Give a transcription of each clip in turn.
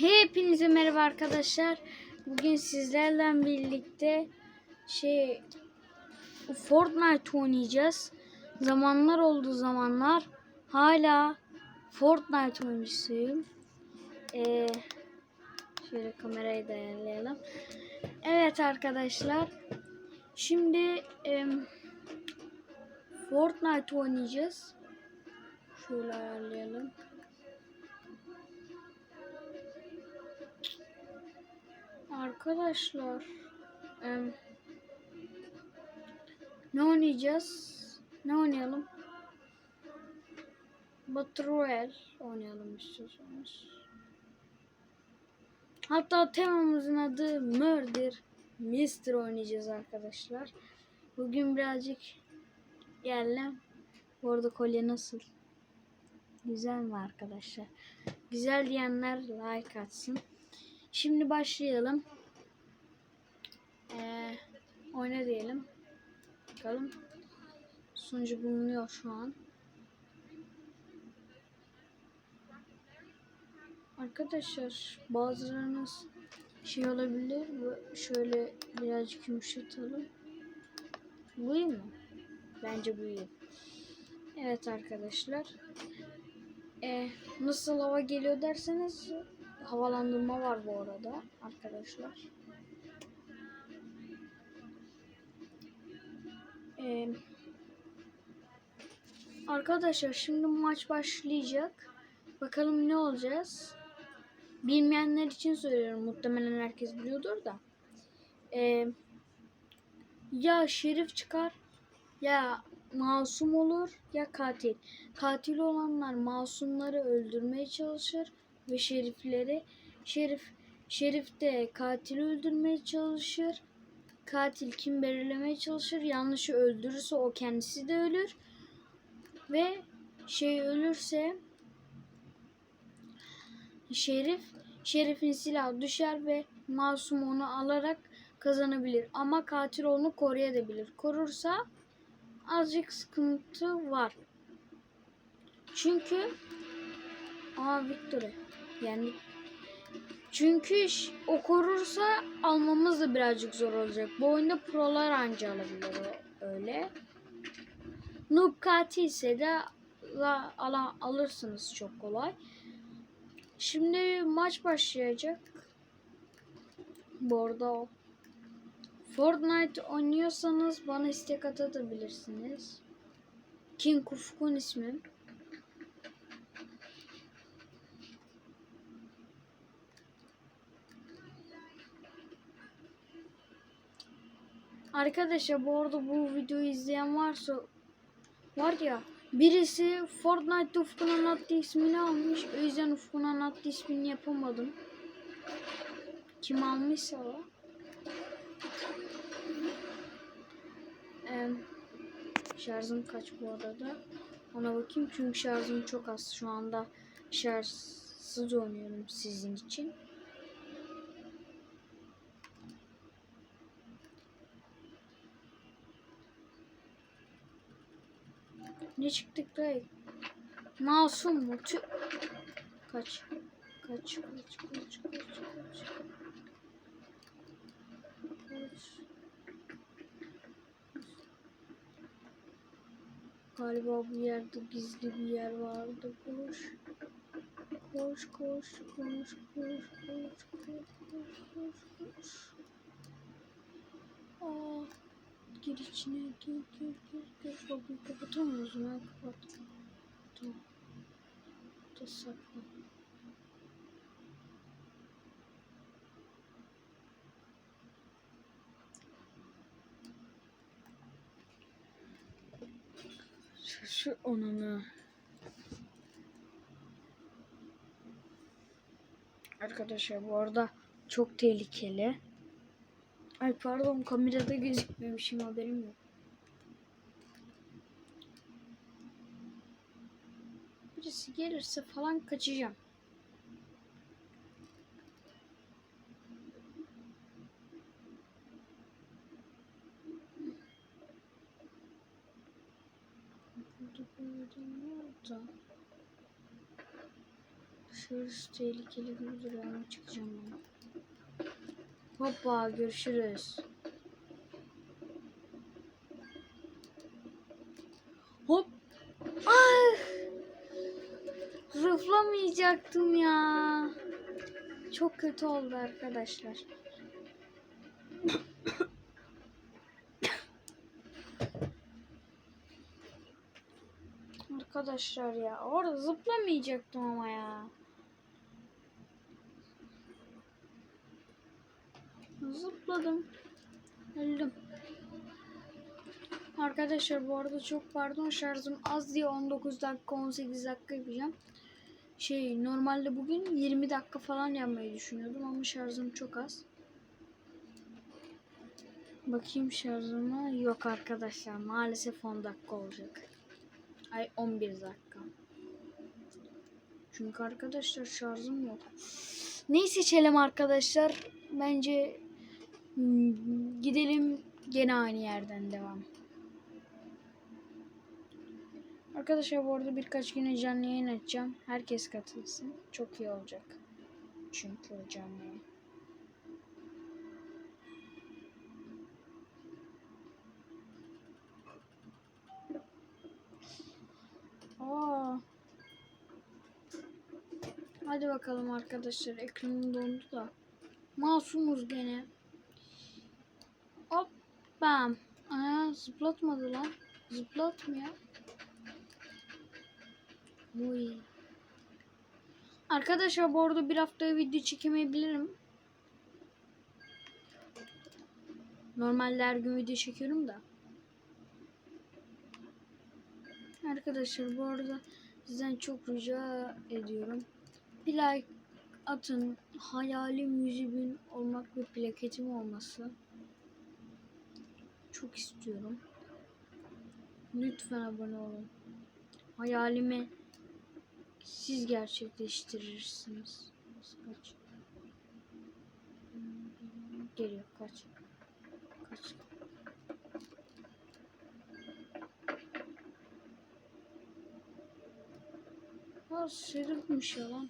Hepinize merhaba arkadaşlar. Bugün sizlerle birlikte şey Fortnite oynayacağız. Zamanlar oldu zamanlar. Hala Fortnite oyuncusuyum. Ee, şöyle kamerayı da ayarlayalım. Evet arkadaşlar. Şimdi em, Fortnite oynayacağız. Şöyle ayarlayalım. Arkadaşlar em, ne oynayacağız? Ne oynayalım? Battle Royale oynayalım istiyorsanız. Hatta temamızın adı Murder Mystery oynayacağız arkadaşlar. Bugün birazcık geldim. Bu arada kolye nasıl? Güzel mi arkadaşlar? Güzel diyenler like atsın. Şimdi başlayalım. Ee, oyna diyelim. Bakalım. Sunucu bulunuyor şu an. Arkadaşlar bazılarınız şey olabilir. Şöyle birazcık yumuşatalım. Bu iyi mi? Bence bu iyi. Evet arkadaşlar. Ee, nasıl hava geliyor derseniz havalandırma var bu arada arkadaşlar. Ee, arkadaşlar şimdi maç başlayacak. Bakalım ne olacağız. Bilmeyenler için söylüyorum. Muhtemelen herkes biliyordur da. Ee, ya şerif çıkar ya masum olur ya katil. Katil olanlar masumları öldürmeye çalışır ve şerifleri şerif şerif de katili öldürmeye çalışır. Katil kim belirlemeye çalışır. Yanlışı öldürürse o kendisi de ölür. Ve şey ölürse şerif şerifin silahı düşer ve masum onu alarak kazanabilir. Ama katil onu koruyabilir. Korursa azıcık sıkıntı var. Çünkü Aa Victory yendik. Çünkü o korursa almamız da birazcık zor olacak. Bu oyunda prolar anca alabilir öyle. Noob katil ise de la, ala, alırsınız çok kolay. Şimdi maç başlayacak. Bu arada. Fortnite oynuyorsanız bana istek atabilirsiniz. King Ufkun ismim. Arkadaşlar bu arada bu videoyu izleyen varsa var ya birisi Fortnite Ufkun Anlattı ismini almış. O yüzden Ufkun Anlattı ismini yapamadım. Kim almışsa o. Ee, şarjım kaç bu arada? Ona bakayım çünkü şarjım çok az. Şu anda şarjsız oynuyorum sizin için. Ne çıktık be? Masum mu? Tü kaç. Kaç, kaç, kaç, kaç, kaç. kaç. Galiba bu yerde gizli bir yer vardı. Koş. Koş, koş, koş, koş, koş, koş, koş, koş. koş. Aa gir içine, gir, gir, gir, gir. Kapıyı kapatamıyoruz mu? Kapat. Tamam. Da sakla. Şu onunu. Arkadaşlar bu arada çok tehlikeli. Ay pardon kamerada gözükmemişim haberim yok. Birisi gelirse falan kaçacağım. Bir oldu? Şurası tehlikeli gibi duruyor çıkacağım ben. Hoppa görüşürüz. Hop. Ay. Zıplamayacaktım ya. Çok kötü oldu arkadaşlar. Arkadaşlar ya orada zıplamayacaktım ama ya. Zıpladım. Öldüm. Arkadaşlar bu arada çok pardon şarjım az diye 19 dakika 18 dakika yapacağım. Şey normalde bugün 20 dakika falan yapmayı düşünüyordum ama şarjım çok az. Bakayım şarjıma. Yok arkadaşlar maalesef 10 dakika olacak. Ay 11 dakika. Çünkü arkadaşlar şarjım yok. Neyi seçelim arkadaşlar? Bence gidelim gene aynı yerden devam. Arkadaşlar bu arada birkaç güne canlı yayın açacağım. Herkes katılsın. Çok iyi olacak. Çünkü canlı. Aa. Hadi bakalım arkadaşlar. Ekranım dondu da. Masumuz gene. Bam. Aa, zıplatmadı lan. Zıplatmıyor. Uy. Arkadaşlar bu arada bir haftaya video çekemeyebilirim. Normalde her gün video çekiyorum da. Arkadaşlar bu arada sizden çok rica ediyorum. Bir like atın. Hayalim 100 bin olmak ve plaketim olması. Çok istiyorum. Lütfen abone olun. Hayalimi siz gerçekleştirirsiniz. Kaç. Geliyor kaç. Kaç. Ha sırıkmış ya lan.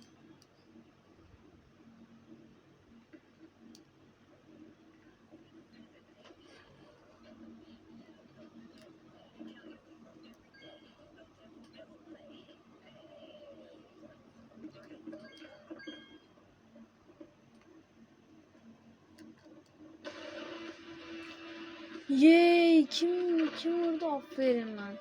Yey kim kim vurdu aferin lan.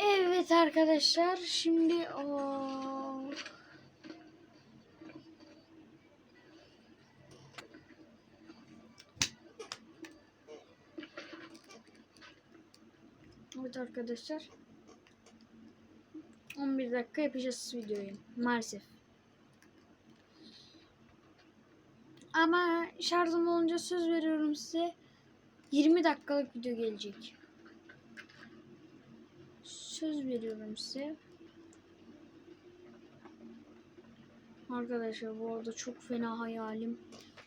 Evet arkadaşlar şimdi o Evet arkadaşlar 11 dakika yapacağız videoyu maalesef. Ama şarjım olunca söz veriyorum size 20 dakikalık video gelecek. Söz veriyorum size. Arkadaşlar bu arada çok fena hayalim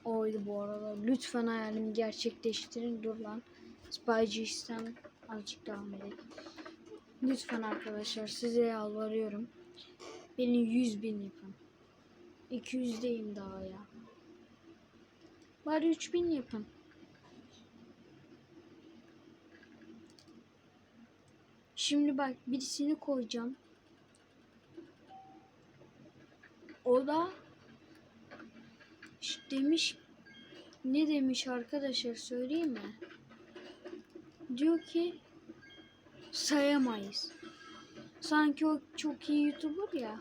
oydu bu arada. Lütfen hayalimi gerçekleştirin. Dur lan. Spyci istem azıcık devam edelim. Lütfen arkadaşlar size yalvarıyorum. Beni 100 bin yapın. 200'deyim daha ya. Bari 3000 yapın. Şimdi bak birisini koyacağım. O da demiş ne demiş arkadaşlar söyleyeyim mi? Diyor ki sayamayız. Sanki o çok iyi YouTuber ya.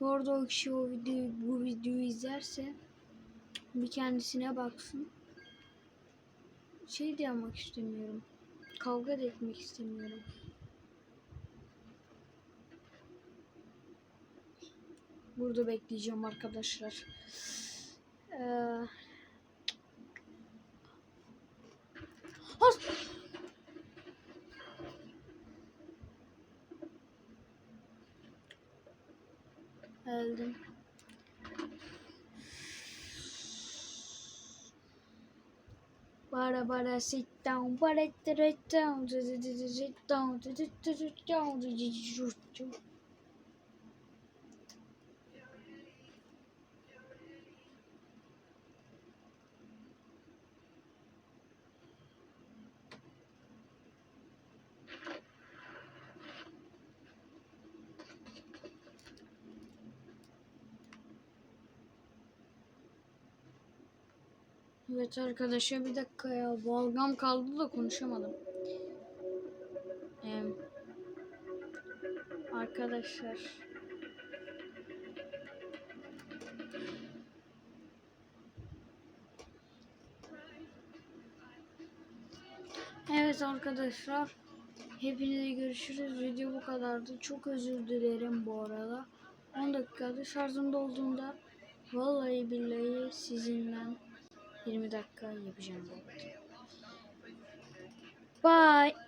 Bu o kişi o videoyu, bu videoyu izlerse bir kendisine baksın. Şey de istemiyorum. Kavga da etmek istemiyorum. Burada bekleyeceğim arkadaşlar. Ee... Öldüm. Bara bara sit down, bara sit down, sit down, sit down. Evet arkadaşlar bir dakika ya. Balgam kaldı da konuşamadım. Ee, arkadaşlar. Evet arkadaşlar. Hepinize görüşürüz. Video bu kadardı. Çok özür dilerim bu arada. 10 dakikada şarjım dolduğunda vallahi billahi sizinle 20 dakika yapacağım. Bye.